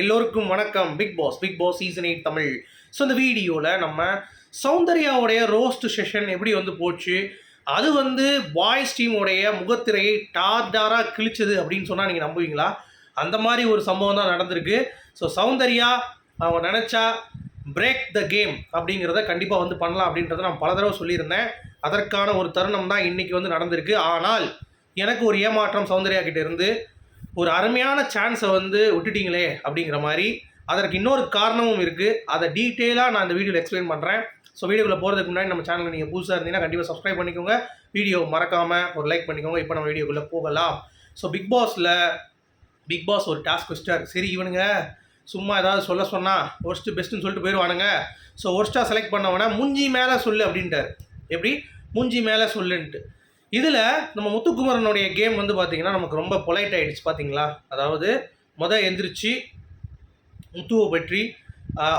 எல்லோருக்கும் வணக்கம். Bigg Boss Bigg Boss season eight Tamil. So இந்த வீடியோவில் நம்ம சௌந்தர்யாவுடைய ரோஸ்ட் செஷன் எப்படி வந்து போச்சு? அது வந்து பாய்ஸ் டீமுடைய முகத்திரையை டார் டாராக கிழிச்சது அப்படின்னு சொன்னால் நீங்கள் நம்புவீங்களா? அந்த மாதிரி ஒரு சம்பவம் தான் நடந்திருக்கு. ஸோ சௌந்தர்யா அவங்க நினச்சா பிரேக் த கேம் அப்படிங்கிறத கண்டிப்பாக வந்து பண்ணலாம் அப்படின்றத நான் பல தடவை சொல்லியிருந்தேன். அதற்கான ஒரு தருணம் தான் இன்றைக்கி வந்து நடந்திருக்கு. ஆனால் எனக்கு ஒரு ஏமாற்றம் சௌந்தர்யா கிட்டே இருந்து ஒரு அருமையான சான்ஸை வந்து விட்டுட்டீங்களே அப்படிங்கிற மாதிரி அதற்கு இன்னொரு காரணமும் இருக்குது அதை டீட்டெயிலாக நான் இந்த வீடியோவில் எக்ஸ்பிளைன் பண்ணுறேன் ஸோ வீடியோக்குள்ளே போகிறதுக்கு முன்னாடி நம்ம சேனலில் நீங்கள் புதுசாக இருந்தீங்கன்னா கண்டிப்பாக சப்ஸ்கிரைப் பண்ணிக்கோங்க. வீடியோ மறக்காமல் ஒரு லைக் பண்ணிக்கோங்க. இப்போ நம்ம வீடியோக்குள்ளே போகலாம். ஸோ பிக் பாஸில் பிக் பாஸ் ஒரு டாஸ்க் வச்சிட்டார். சரி இவனுங்க சும்மா ஏதாவது சொல்ல சொன்னால் ஒர்ஸ்ட்டு பெஸ்ட்டுன்னு சொல்லிட்டு போயிடுவானுங்க. ஸோ ஒர்ஸ்ட்டாக செலக்ட் பண்ணவனே முஞ்சி மேலே சொல்லு அப்படின்ட்டார். எப்படி? முஞ்சி மேலே சொல்லுன்ட்டு. இதில் நம்ம முத்துக்குமரனுடைய கேம் வந்து பார்த்தீங்கன்னா நமக்கு ரொம்ப பொலைட் ஆகிடுச்சு பார்த்தீங்களா அதாவது மொதல் எந்திரிச்சு முத்துவை பற்றி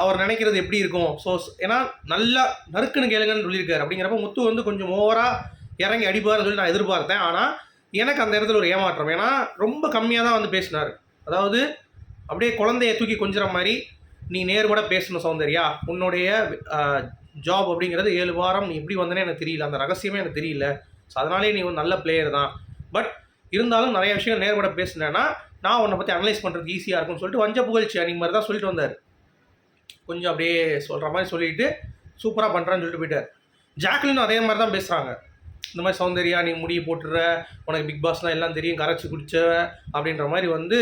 அவர் நினைக்கிறது எப்படி இருக்கும்? ஸோ ஏன்னா நல்லா நறுக்குன்னு கேளுங்கன்னு சொல்லியிருக்காரு. அப்படிங்கிறப்ப முத்து வந்து கொஞ்சம் ஓவராக இறங்கி அடிப்பார்னு சொல்லி நான் எதிர்பார்த்தேன். ஆனால் எனக்கு அந்த இடத்துல ஒரு ஏமாற்றம். ஏன்னா ரொம்ப கம்மியாக தான் வந்து பேசினார். அதாவது அப்படியே குழந்தைய தூக்கி கொஞ்சிற மாதிரி நீ நேர்பட பேசணும் சௌந்தர்யா. உன்னுடைய ஜாப் அப்படிங்கிறது ஏழு வாரம் நீ எப்படி வந்தனே எனக்கு தெரியல. அந்த ரகசியமே எனக்கு தெரியல. ஸோ அதனாலே நீ ஒரு நல்ல பிளேயர் தான். பட் இருந்தாலும் நிறைய விஷயம் நேர்பட பேசினேன்னா நான் உன்னை பற்றி அனலைஸ் பண்ணுறதுக்கு ஈஸியாக இருக்கும்னு சொல்லிட்டு வஞ்ச புகழ்ச்சி அணி மாதிரி தான் சொல்லிட்டு வந்தார். கொஞ்சம் அப்படியே சொல்கிற மாதிரி சொல்லிட்டு சூப்பராக பண்ணுறான்னு சொல்லிட்டு போயிட்டார். ஜாக்லினும் அதே மாதிரி தான் பேசுகிறாங்க இந்த மாதிரி சௌந்தர்யா நீ முடியை போட்டுற உனக்கு பிக் பாஸ்லாம் எல்லாம் தெரியும் கரைச்சி குடிச்ச அப்படின்ற மாதிரி வந்து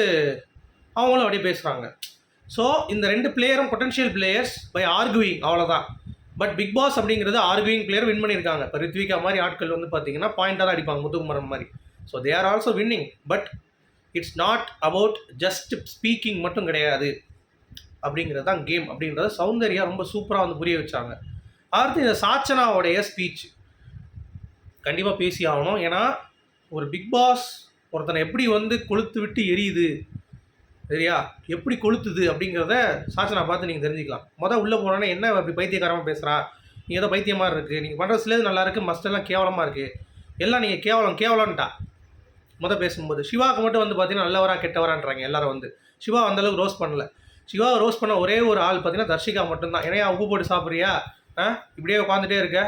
அவங்களும் அப்படியே பேசுகிறாங்க ஸோ இந்த ரெண்டு பிளேயரும் பொட்டன்ஷியல் பிளேயர்ஸ் பை ஆர்குவிங் அவ்வளோதான் பட் பிக் பாஸ் அப்படிங்கிறது ஆர்குவிங் பிளேயர் வின் பண்ணியிருக்காங்க. இப்போ ரித்விகா மாதிரி ஆட்கள் வந்து பார்த்தீங்கன்னா பாயிண்டாக தான் அடிப்பாங்க முத்துக்குமரம் மாதிரி. So they are also winning but it's not about just speaking மட்டும் கிடையாது. அப்படிங்கிறது தான் கேம் அப்படின்றத சௌந்தர்யா ரொம்ப சூப்பராக வந்து புரிய வச்சாங்க. அடுத்து இந்த சாச்சனாவுடைய ஸ்பீச் கண்டிப்பாக பேசி ஆகணும். ஏன்னா ஒரு பிக் பாஸ் ஒருத்தனை எப்படி வந்து கொளுத்து விட்டு எரியுது? சரியா? எப்படி கொளுத்துது அப்படிங்கிறத சாச்சனா பார்த்து நீங்கள் தெரிஞ்சுக்கலாம். மொதல் உள்ளே போனோன்னே என்ன அப்படி பைத்தியக்காரமாக பேசுகிறா நீங்கள் ஏதோ பைத்தியமாக இருக்குது நீங்கள் பண்ணுற சிலது நல்லா இருக்குது மஸ்டெல்லாம் கேவலமாக இருக்குது எல்லாம் நீங்கள் கேவலம் கேவலம்ட்டா. மொதல் பேசும்போது சிவாவுக்கு மட்டும் வந்து பார்த்தீங்கன்னா நல்லவரா கெட்டவரான்றாங்க எல்லாரும் வந்து. சிவா அந்தளவுக்கு ரோஸ் பண்ணல. சிவாவை ரோஸ் பண்ண ஒரே ஒரு ஆள் பார்த்தீங்கன்னா தர்ஷிகா மட்டும்தான். ஏன்னா உப்பு போட்டு சாப்பிட்றியா? ஆ? இப்படியே உட்காந்துட்டே இருக்க.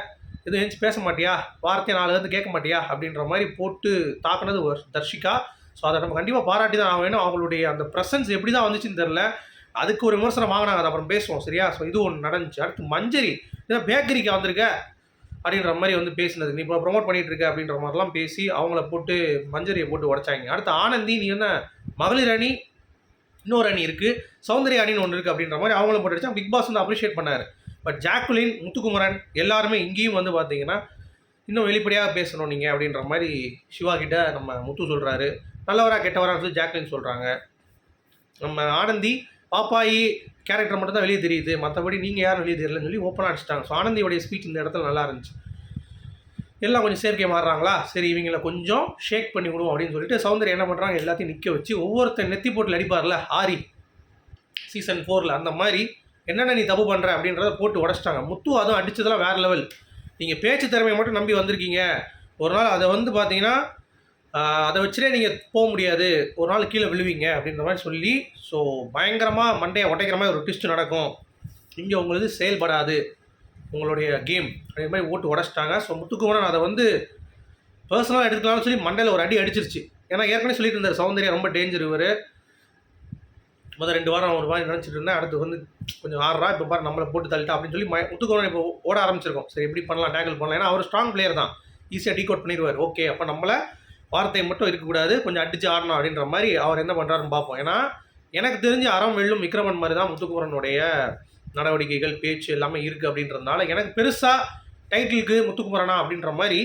எதுவும் எழுந்து பேச மாட்டியா? வார்த்தையை நாலு வந்து கேட்க மாட்டியா? அப்படின்ற மாதிரி போட்டு தாக்குனது ஒரு தர்ஷிகா. ஸோ அதை நம்ம கண்டிப்பாக பாராட்டி தான் ஆக வேணும் அவங்களுடைய அந்த ப்ரெசன்ஸ் எப்படி தான் வந்துச்சுன்னு தெரில அதுக்கு ஒரு விமர்சனம் வாங்கினாங்க. அது அப்புறம் பேசுவோம். சரியா? ஸோ இது ஒன்று நடந்துச்சு. அடுத்து மஞ்சரி. ஏன்னா பேக்கரிக்கு வந்திருக்க? அப்படின்ற மாதிரி வந்து பேசினது. நீ இப்போ ப்ரொமோட் பண்ணிட்டு இருக்க அப்படின்ற மாதிரிலாம் பேசி அவங்கள போட்டு மஞ்சரியை போட்டு உடைச்சாங்க. அடுத்து ஆனந்தி நீ என்ன? மகளிர் அணி இன்னொரு அணி இருக்குது சௌந்தர்யா அணின்னு ஒன்று இருக்குது அப்படின்ற மாதிரி அவங்களும் போட்டு அடிச்சா பிக் பாஸ் வந்து அப்ரிஷியேட் பண்ணார். பட் ஜாக்குலின் முத்துக்குமரன் எல்லாருமே இங்கேயும் வந்து பார்த்தீங்கன்னா இன்னும் வெளிப்படையாக பேசணும் நீங்கள் அப்படின்ற மாதிரி சிவா கிட்ட நம்ம முத்து சொல்கிறாரு நல்லவரா கெட்டவராக சொல்லி ஜாக்லின் சொல்கிறாங்க நம்ம ஆனந்தி பாப்பாயி கேரக்டர் மட்டும்தான் வெளியே தெரியுது. மற்றபடி நீங்கள் யாரும் வெளியே தெரியலன்னு சொல்லி ஓப்பனாக அடிச்சிட்டாங்க. ஸோ ஆனந்தியோடைய ஸ்பீச் இந்த இடத்துல நல்லா இருந்துச்சு. எல்லாம் கொஞ்சம் செயற்கை மாறுறாங்களா? சரி இவங்களை கொஞ்சம் ஷேக் பண்ணி விடுவோம் அப்படின்னு சொல்லிட்டு சௌந்தர்யா என்ன பண்ணுறாங்க எல்லாத்தையும் நிற்க வச்சு ஒவ்வொருத்தர் நெத்தி போட்டில் அடிப்பார்ல ஆரி. சீசன் ஃபோரில் அந்த மாதிரி என்னென்ன நீ தப்பு பண்ணுற அப்படின்றத போட்டு உடச்சிட்டாங்க. முத்து அதுவும் அடித்ததெல்லாம் வேறு லெவல் நீங்கள் பேச்சு திறமையை மட்டும் நம்பி வந்திருக்கீங்க. ஒரு நாள் அதை வந்து பார்த்தீங்கன்னா அதை வச்சுட்டே நீங்கள் போக முடியாது. ஒரு நாள் கீழே விழுவீங்க அப்படின்ற மாதிரி சொல்லி ஸோ பயங்கரமாக மண்டையை உடைக்கிற மாதிரி ஒரு ட்விஸ்ட் நடக்கும். இங்கே உங்களது செயல்படாது. உங்களுடைய கேம் அப்படின்ற மாதிரி ஓட்டு உடச்சிட்டாங்க. ஸோ முத்துக்குமரன் அதை வந்து பர்சனலாக எடுத்துக்கலாம்னு சொல்லி மண்டையில் ஒரு அடி அடிச்சிருச்சு. ஏன்னா ஏற்கனவே சொல்லிட்டு இருந்தார் சௌந்தர்யா ரொம்ப டேஞ்சர் இவர். முதல் ரெண்டு வாரம் ஒரு மாதிரி நினச்சிட்டு இருந்தேன் அடுத்து வந்து கொஞ்சம் ஆடுறா இப்போ பாரு நம்மளை போட்டு தள்ளிட்டா அப்படின்னு சொல்லி ம- முத்துக்குமரன் இப்போ ஓட ஆரம்பிச்சிருக்கோம். சரி எப்படி பண்ணலாம் டேக்கிள் பண்ணலாம். ஏன்னா அவர் ஸ்ட்ராங் பிளேயர் தான். ஈஸியாக டீக் அவுட் பண்ணிடுவார். ஓகே அப்போ நம்மளை வார்த்தை மட்டும் இருக்கக்கூடாது கொஞ்சம் அடிச்சு ஆடணும் அப்படின்ற மாதிரி அவர் என்ன பண்ணுறாருன்னு பார்ப்போம். ஏன்னா எனக்கு தெரிஞ்சு அறம் வெள்ளும் விக்ரமன் மாதிரி தான் முத்துக்குமரனுடைய நடவடிக்கைகள் பேச்சு எல்லாமே இருக்குது அப்படின்றதுனால எனக்கு பெருசாக டைட்டிலுக்கு முத்துக்குமரனா அப்படின்ற மாதிரி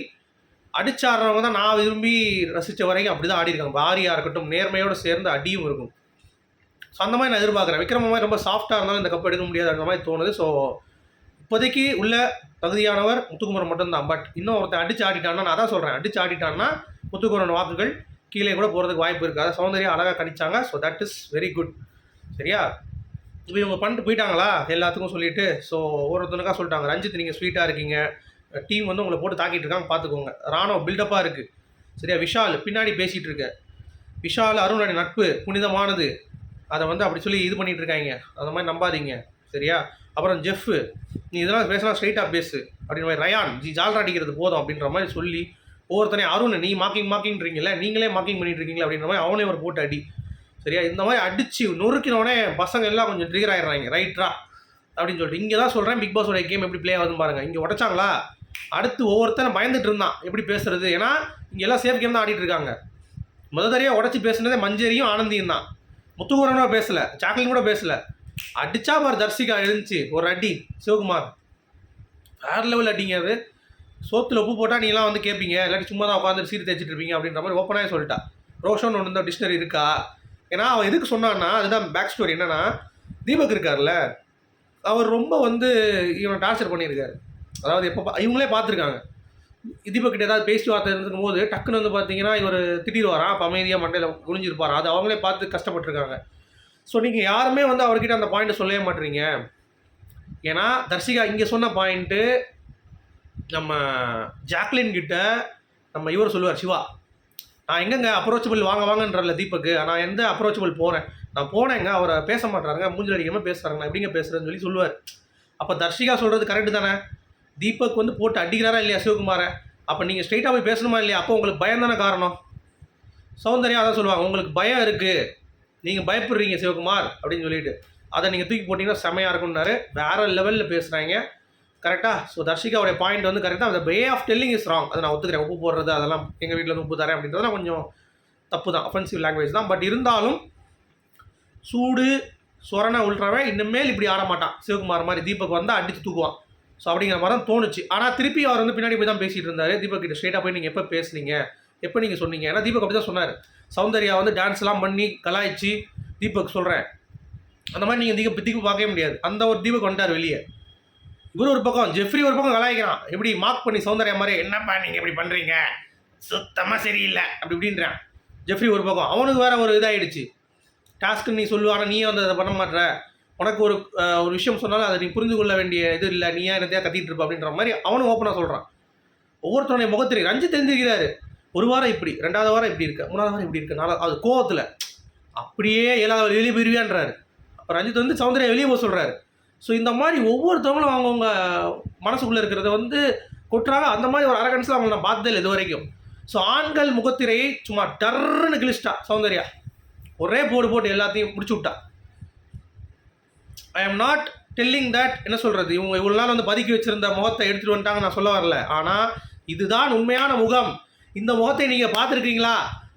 அடிச்சாடுறவங்க தான் நான் விரும்பி ரசித்த வரைக்கும் அப்படி தான் ஆடிருக்காங்க பாரியாக இருக்கட்டும் நேர்மையோடு சேர்ந்து அடியும் இருக்கும். ஸோ அந்த மாதிரி நான் எதிர்பார்க்குறேன். விக்ரம மாதிரி ரொம்ப சாஃப்டாக இருந்தாலும் இந்த கப் எடுக்க முடியாது அந்த மாதிரி தோணுது. ஸோ இப்போதைக்கு உள்ள தகுதியானவர் முத்துக்குமரன் மட்டும்தான். பட் இன்னும் ஒருத்தன் அடிச்சு ஆடிட்டான்னா நான் தான் சொல்கிறேன் அடிச்சு ஆடிட்டான்னா முத்துக்குமரன் வாக்குகள் கீழே கூட போகிறதுக்கு வாய்ப்பு இருக்குது அதை சௌந்தர்யா அழகாக கணிச்சாங்க. So that is very good சரியா? இப்போ இவங்க பண்ணிட்டு போயிட்டாங்களா? எல்லாத்துக்கும் சொல்லிட்டு ஸோ ஒருத்தனுக்காக சொல்லிட்டாங்க. ரஞ்சித் நீங்கள் ஸ்வீட்டாக இருக்கீங்க. டீம் வந்து உங்களை போட்டு தாக்கிட்டு இருக்காங்க பார்த்துக்கோங்க ராணுவ பில்டப்பாக இருக்குது சரியா? விஷால் பின்னாடி பேசிகிட்டு இருக்க. விஷால் அருணுடைய நட்பு புனிதமானது. அதை வந்து அப்படி சொல்லி இது பண்ணிகிட்டு இருக்காங்க. அந்த மாதிரி நம்பாதீங்க. சரியா? அப்புறம் ஜெஃப்பு நீ இதெல்லாம் பேசினா ஸ்ட்ரைட்டாக பேசு. அப்படின்ற மாதிரி ரயான் ஜி ஜால்ரா அடிக்கிறது போதும் அப்படின்ற மாதிரி சொல்லி ஒவ்வொருத்தனையும் அருண் நீ மாக்கிங் மாக்கிங்ன்றீங்கல்ல நீங்களே மாக்கிங் பண்ணிட்டு இருக்கீங்களா அப்படின்ற மாதிரி அவனே ஒரு போட்டு அடி. சரியா? இந்த மாதிரி அடிச்சு நொறுக்கினோடனே பசங்க எல்லாம் கொஞ்சம் ட்ரிகர் ஆயிடுறாங்க. ரைட்ரா அப்படின்னு சொல்லிட்டு. இங்கே தான் சொல்கிறேன் பிக் பாஸோட கேம் எப்படி ப்ளே ஆகுதுன்னு பாருங்க. இங்கே உடச்சாங்களா? அடுத்து ஒவ்வொருத்தனை பயந்துட்டு இருந்தான். எப்படி பேசுறது? ஏன்னா இங்கே எல்லாம் சேஃப் கேம் தான் ஆடிட்டு இருக்காங்க. முதல் தடவையாக உடச்சி பேசுனதே மஞ்சேரியும் ஆனந்தியும் தான். முத்துக்குமரனோ பேசல ஜாக்லின் கூட பேசல. அடிச்சா பார் தர்சிகா எழுந்துச்சு ஒரு அடி சிவகுமார். வேற லெவல் அடிங்க அது. சோத்துல உப்பு போட்டால் நீங்களாம் வந்து கேட்பீங்க இல்லாட்டி சும்மா தான் உட்காந்து சீர் தேய்ச்சிட்டு இருப்பீங்க அப்படின்ற மாதிரி ஓப்பனாக சொல்லிட்டா. ரோஷன் ஒன்று இந்த டிக்ஷனரி இருக்கா? ஏன்னா அவன் எதுக்கு சொன்னான்னா அதுதான் பேக் ஸ்டோரி என்னன்னா தீபக் இருக்கார்ல அவர் ரொம்ப வந்து இவனை டார்ச்சர் பண்ணியிருக்காரு. அதாவது எப்போ பா- இவங்களே பார்த்துருக்காங்க. தீபக்கிட்ட ஏதாவது பேசி வார்த்தை இருந்துக்கும் போது டக்குன்னு வந்து பார்த்தீங்கன்னா இவர் திட்டிடுவாராம் அப்போ அமைதியாக மண்டையில் குனிஞ்சிருப்பார்? அது அவங்களே பார்த்து கஷ்டப்பட்டுருக்காங்க. ஸோ நீங்கள் யாருமே வந்து அவர்கிட்ட அந்த பாயிண்ட்டை சொல்லவே மாட்டீங்க. ஏன்னா தர்ஷிகா இங்கே சொன்ன பாயிண்ட்டு நம்ம ஜாக்லின் கிட்ட நம்ம இவர் சொல்லுவார் சிவா நான் எங்கங்க அப்ரோச்சபிள் வாங்க வாங்கன்றல தீபக்கு? நான் எந்த அப்ரோச்சபிள் போகிறேன் நான் போனேங்க அவரை பேச மாட்டாருங்க மூஞ்சில் அடிக்காமல் பேசுகிறாங்க நான் எப்படிங்க பேசுகிறேன்னு சொல்லி சொல்லுவார். அப்போ தர்ஷிகா சொல்கிறது கரெக்டு தானே? தீபக் வந்து போட்டு அடிக்கிறாரா இல்லையா சிவகுமாரை? அப்போ நீங்கள் ஸ்ட்ரைட்டாக போய் பேசணுமா இல்லையா? அப்போ உங்களுக்கு பயம் தானே காரணம்? சௌந்தர்யா அதான் சொல்லுவாங்க உங்களுக்கு பயம் இருக்குது நீங்கள் பயப்படுறீங்க சிவகுமார் அப்படின்னு சொல்லிட்டு. அதை நீங்கள் தூக்கி போட்டிங்கன்னா செமையாக இருக்கும்னாரு. வேற லெவலில் பேசுகிறாங்க கரெக்டாக ஸோ தர்ஷிகாவுடைய பாயிண்ட் வந்து கரெக்டாக அந்த way of telling is wrong அதை நான் ஒத்துக்கிறேன். உப்பு போடுறது அதெல்லாம் எங்கள் வீட்டில் வந்து உப்பு தரேன் அப்படின்றதெல்லாம் கொஞ்சம் தப்பு தான். அஃபென்சிவ் லாங்குவேஜ் தான். பட் இருந்தாலும் சூடு சொரண உள்றவன் இனிமேல் இப்படி ஆட மாட்டான் சிவகுமார் மாதிரி தீபக் வந்தால் அடித்து தூக்குவான். ஸோ அப்படிங்கிற மாதிரி தான் தோணுச்சு. ஆனால் திருப்பி அவர் வந்து பின்னாடி போய் தான் பேசிகிட்டு இருந்தார். தீபக் கிட்ட ஸ்ட்ரெயிட்டாக போய் நீங்கள் எப்போ பேசுனீங்க? எப்போ நீங்கள் சொன்னீங்க? ஏன்னா தீபக் அப்படி தான் சொன்னார். சௌந்தர்யா வந்து டான்ஸ்லாம் பண்ணி கலாய்ச்சி தீபக் சொல்கிறேன் அந்த மாதிரி நீங்கள் தீபக் தீபக் பார்க்கவே முடியாது. அந்த ஒரு தீபக் வந்துட்டார் வெளியே. இவர் ஒரு பக்கம் ஜெஃப்ரி ஒரு பக்கம் கலாய்க்கிறான். எப்படி மார்க் பண்ணி சௌந்தர்யா மாதிரி என்னப்பா நீங்கள் இப்படி பண்ணுறீங்க சுத்தமாக சரியில்லை. அப்படி இப்படின்றான். ஜெஃப்ரி ஒரு பக்கம் அவனுக்கு வேற ஒரு இதாகிடுச்சு டாஸ்க்கு நீ சொல்லுவான நீயே வந்து அதை பண்ண மாட்ற. உனக்கு ஒரு ஒரு விஷயம் சொன்னாலும் அதை நீ புரிந்து கொள்ள வேண்டிய இது இல்லை நீ ஏன் என்னத்தையா கத்திட்டு இருப்ப அப்படின்ற மாதிரி அவனும் ஓப்பனாக சொல்கிறான் ஒவ்வொருத்தனுடைய முகத்திரை ரஞ்சித் தெரிஞ்சிருக்கிறாரு. ஒரு வாரம் இப்படி ரெண்டாவது வாரம் இப்படி இருக்கு மூணாவது வாரம் இப்படி இருக்கு நாலாவது அது கோவத்தில். அப்படியே ஏழாவது வெளியே போயிருவியான்றாரு. அப்போ ரஞ்சித் வந்து சௌந்தர்யா வெளியே போக சொல்கிறாரு ஸோ இந்த மாதிரி ஒவ்வொருத்தவங்களும் அவங்கவுங்க மனசுக்குள்ளே இருக்கிறத வந்து கொட்டுறாங்க. அந்த மாதிரி ஒரு அரகன்ஸில் அவங்க நான் பார்த்ததில்லை இது வரைக்கும். ஸோ ஆண்கள் முகத்திரையை சும்மா டர்ன்னு கிழிச்சிட்டா சௌந்தர்யா ஒரே போடு போட்டு எல்லாத்தையும் முடிச்சு விட்டா. I am not telling that என்ன சொல்கிறது இவங்க இவ்வளோ நாள் வந்து பதுக்கி வச்சிருந்த முகத்தை எடுத்துகிட்டு வந்துட்டாங்க நான் சொல்ல வரல. ஆனால் இதுதான் உண்மையான முகம். இந்த முகத்தை நீங்கள் பார்த்துருக்கீங்களா?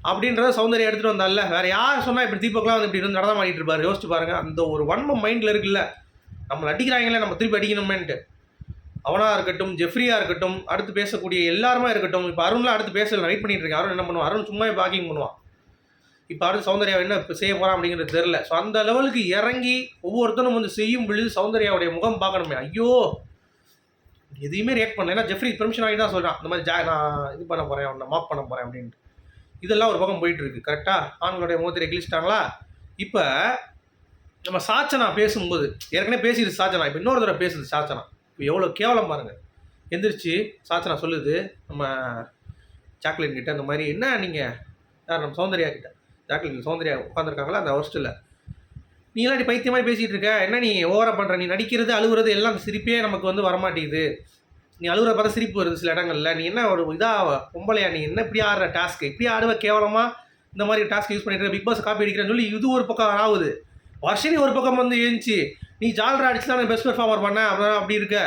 அப்படின்றத சௌந்தர்யா எடுத்துகிட்டு வந்தால வேறு யார் சொன்னால் இப்படி தீபக்லாம் வந்து இப்படி இருந்து நடனம் ஆடிட்டு இருப்பார்? யோசிச்சு பாருங்கள் அந்த ஒரு வன்மம் மைண்டில் இருக்குல்ல. நம்மளை அடிக்கிறாங்களே நம்ம திருப்பி அடிக்கணுமேன்ட்டு. அவனாக இருக்கட்டும் ஜெஃப்ரியாக இருக்கட்டும் அடுத்து பேசக்கூடிய எல்லாருமே இருக்கட்டும் இப்போ அருண்லாம் அடுத்து பேசல வெயிட் பண்ணிட்டு இருக்கேன். அருண் என்ன பண்ணுவான்? அருண் சும்மா பாக்கிங் பண்ணுவான். இப்போ அடுத்து சௌந்தர்யா என்ன இப்போ செய்ய போகிறான் அப்படிங்கிறது தெரில ஸோ அந்த லெவலுக்கு இறங்கி ஒவ்வொருத்தனும் வந்து செய்யும் பொழுது சௌந்தர்யாவுடைய முகம் பார்க்கணுமே. ஐயோ! எதையுமே ரியாக்ட் பண்ணல. ஏன்னா ஜெஃப்ரி பெர்மிஷன் ஆகி தான் சொல்கிறான் இந்த மாதிரி ஜா நான் இது பண்ண போகிறேன் அவனை மாப் பண்ண போகிறேன் அப்படின்ட்டு. இதெல்லாம் ஒரு பக்கம் போயிட்டுருக்கு கரெக்டாக ஆண்களுடைய முகத்தை கிழிச்சிட்டாங்களா இப்போ நம்ம சாச்சனா பேசும்போது ஏற்கனவே பேசிடுது சாச்சனா இப்போ இன்னொரு தடவை பேசுது சாச்சனா. இப்போ எவ்வளோ கேவலம் பாருங்கள் எந்திரிச்சு சாச்சனா சொல்லுது நம்ம சாக்லேட் கிட்ட அந்த மாதிரி என்ன நீங்கள் யார்? நம்ம சௌந்தர்யா கிட்ட. ஜாக்லின் சௌந்தர்யா உட்காந்துருக்காங்களா அந்த ஹோஸ்டலில் நீ எல்லாம் நீ பைத்திய மாதிரி பேசிகிட்டு இருக்க என்ன நீ ஓவரா பண்ணுற நீ நடிக்கிறது அழுகுறது எல்லாம் சிரிப்பே நமக்கு வந்து வரமாட்டேங்குது. நீ அழுகுற பார்த்தா சிரிப்பு வருது சில இடங்கள்ல. நீ என்ன ஒரு இதாக பொம்பளையா நீ? என்ன இப்படி ஆடுற டாஸ்க்கு இப்படி ஆடுவ கேவலமாக இந்த மாதிரி டாஸ்க் யூஸ் பண்ணிட்டு பிக் பாஸ் காப்பி அடிக்கிறேன்னு சொல்லி இது ஒரு பக்கம் ஆகுது. வருஷனி ஒரு பக்கம் வந்து எழுந்துச்சி. நீ ஜால்ரா அடிச்சு தான் பெஸ்ட் பெர்ஃபார்மர் பண்ண அப்படின்னா அப்படி இருக்க.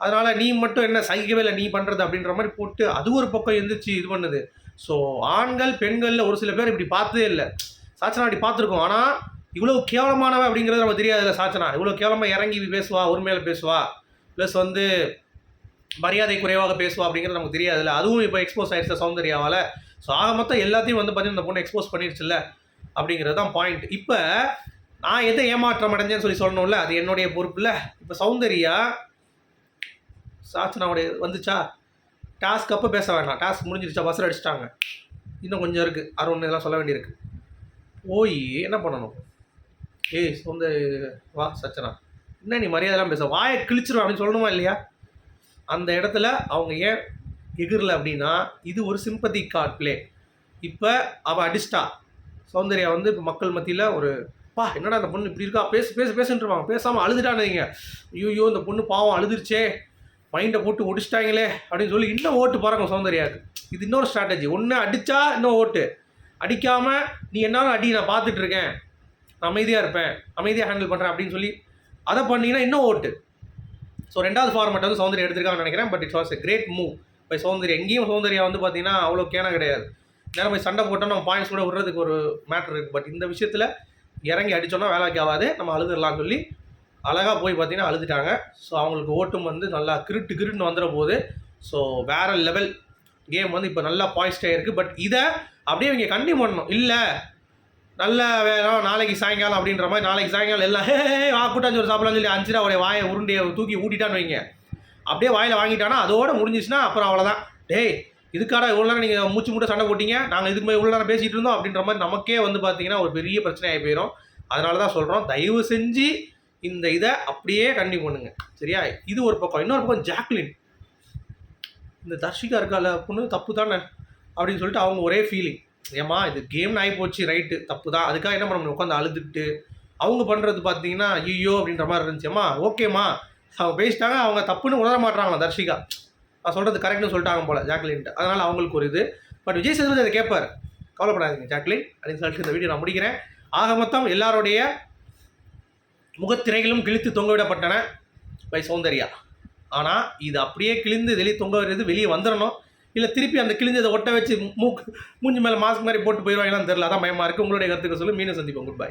அதனால் நீ மட்டும் என்ன சகிக்கவே இல்லை நீ பண்ணுறது அப்படின்ற மாதிரி போட்டு அது ஒரு பக்கம் எந்திரிச்சு இது பண்ணுது. ஸோ ஆண்கள் பெண்களில் ஒரு சில பேர் இப்படி பார்த்ததே இல்லை. சாச்சனா அப்படி பார்த்துருக்கோம். ஆனால் இவ்வளோ கேவலமானவ அப்படிங்கிறது நம்ம தெரியாதுல்ல சாச்சனா. இவ்வளோ கேவலமாக இறங்கி பேசுவா உரிமையில் பேசுவா ப்ளஸ் வந்து மரியாதை குறைவாக பேசுவா அப்படிங்கிறது நமக்கு தெரியாதுல்ல. அதுவும் இப்போ எக்ஸ்போஸ் ஆயிடுச்சு சௌந்தர்யாவால். ஸோ ஆக மொத்தம் எல்லாத்தையும் வந்து பார்த்தீங்கன்னா இந்த பொண்ணு எக்ஸ்போஸ் பண்ணிடுச்சுல்ல அப்படிங்கிறது தான் பாயிண்ட் இப்போ நான் எதை ஏமாற்றம் அடைஞ்சேன்னு சொல்லி சொல்லணும்ல? அது என்னுடைய பொறுப்பில் இப்போ சௌந்தர்யா சாச்சனாவுடைய வந்துச்சா? டாஸ்க் அப்போ பேச வேண்டாம் டாஸ்க் முடிஞ்சிருச்சா பஸ்ஸில் அடிச்சிட்டாங்க. இன்னும் கொஞ்சம் இருக்குது அருண் இதெல்லாம் சொல்ல வேண்டியிருக்கு. போய் என்ன பண்ணணும்? ஏய் சொந்த வா சச்சனா. என்ன நீ மரியாதைலாம் பேச? வாயை கிழிச்சிரும் அப்படின்னு சொல்லணுமா இல்லையா? அந்த இடத்துல அவங்க ஏன் எகிரல அப்படின்னா இது ஒரு சிம்பத்தி கார்ட் ப்ளே இப்போ அவள் அடிச்சிட்டா. சௌந்தர்யா வந்து இப்போ மக்கள் மத்தியில் ஒரு பா என்னடா அந்த பொண்ணு இப்படி இருக்கா? பேசு பேசு பேசுன்ட்டுருவாங்க பேசாமல் அழுதுட்டான்னு ஐயோ இந்த பொண்ணு பாவம் அழுதுருச்சே. மைண்டை போட்டு முடிச்சிட்டாங்களே அப்படின்னு சொல்லி இன்னும் ஓட்டு பறக்கும் சௌந்தர்யாவுக்கு. இது இன்னொரு ஸ்ட்ராட்டஜி ஒன்று அடித்தா இன்னும் ஓட்டு. அடிக்காமல் நீ என்னாலும் அடி நான் பார்த்துட்டு இருக்கேன். நான் அமைதியாக இருப்பேன். அமைதியாக ஹேண்டில் பண்ணுறேன் அப்படின்னு சொல்லி அதை பண்ணிங்கன்னா இன்னும் ஓட்டு. ஸோ ரெண்டாவது ஃபார்மேட் வந்து சௌந்தர்யா எடுத்திருக்காங்கன்னு நினைக்கிறேன். But it's was a great move by Soundarya. எங்கேயும் சௌந்தர்யா வந்து பார்த்தீங்கன்னா அவ்வளோ கேனா கிடையாது. நேரம் போய் சண்டை போட்டோம் நம்ம பாயிண்ட்ஸ் கூட விடுறதுக்கு ஒரு மேட்ரு இருக்குது பட் இந்த விஷயத்தில் இறங்கி அடித்தோன்னா வேலைக்கு ஆகாது. நம்ம அழுதுடலாம்னு சொல்லி அழகாக போய் பார்த்தீங்கன்னா அழுதுட்டாங்க. ஸோ அவங்களுக்கு ஓட்டும் வந்து நல்லா கிருட்டு கிருட்டுன்னு வந்துட போது ஸோ வேற லெவல் கேம் வந்து இப்போ நல்லா பாய்ஸ்டாக இருக்குது பட் இதை அப்படியே இவங்க கண்டினியூ பண்ணணும். இல்லை நல்ல வேணும் நாளைக்கு சாயங்காலம் அப்படின்ற மாதிரி நாளைக்கு சாயங்காலம் எல்லாம் ஹே வா கூட்டாஞ்சோறு சாப்பிடலாம் சொல்லி அஞ்சு ரூபா அவருடைய வாயை உருண்டையை தூக்கி ஊட்டிட்டான்னு வைங்க. அப்படியே வாயில் வாங்கிட்டானா அதோட முடிஞ்சிச்சுன்னா அப்புறம் அவ்வளோதான் டேய் இதுக்காக இவ்வளோ நேரம் நீங்கள் மூச்சு மூட்டை சண்டை போட்டீங்க? நாங்கள் இதுக்கு மாதிரி இவ்வளோ நேரம் பேசிகிட்டு இருந்தோம். அப்படின்ற மாதிரி நமக்கே வந்து பார்த்தீங்கன்னா ஒரு பெரிய பிரச்சனை ஆகி போயிடும் அதனால தான் சொல்கிறோம் தயவு செஞ்சு இந்த இதை அப்படியே கண்டினியூ பண்ணுங்க. சரியா? இது ஒரு பக்கம். இன்னொரு பக்கம் ஜாக்லின். இந்த தர்ஷிகா இருக்கால பொண்ணு தப்பு தானே? அப்படின்னு சொல்லிட்டு அவங்க ஒரே ஃபீலிங் ஏம்மா இது கேம் ஆகி போச்சு ரைட்டு தப்பு தான். அதுக்காக என்ன பண்ண முடியும்? உட்காந்து அழுதுட்டு அவங்க பண்ணுறது பார்த்தீங்கன்னா ஐயோ அப்படின்ற மாதிரி இருந்துச்சும்மா ஓகேம்மா அவங்க பேசிட்டாங்க அவங்க தப்புன்னு உணர மாட்டாங்களா தர்ஷிகா? நான் சொல்கிறது கரெக்ட்னு சொல்லிட்டாங்க போல ஜாக்லின்ட்டு. அதனால் அவங்களுக்கு ஒரு இது. பட் விஜய் சேதுபதி அதை கேட்பார் கவலைப்படாதீங்க ஜாக்லின் அப்படின்னு சொல்லிட்டு இந்த வீடியோ நான் முடிக்கிறேன். ஆக மொத்தம் எல்லாருடைய முகத்திரைகளும் கிழித்து தொங்கவிடப்பட்டன பை சௌந்தர்யா. ஆனால் இது அப்படியே கிழிந்து வெளியே தொங்க வருது வெளியே வந்துடணும் இல்லை திருப்பி அந்த கிழிஞ்சதை ஒட்ட வச்சு மூக்கு மூஞ்சி மேலே மாஸ்க் மாதிரி போட்டு போயிடுவாங்களான்னு தெரியல. அதான் பயமாக இருக்குது உங்களுடைய கருத்துக்கு சொல்லி மீனை சந்திப்போம். Good bye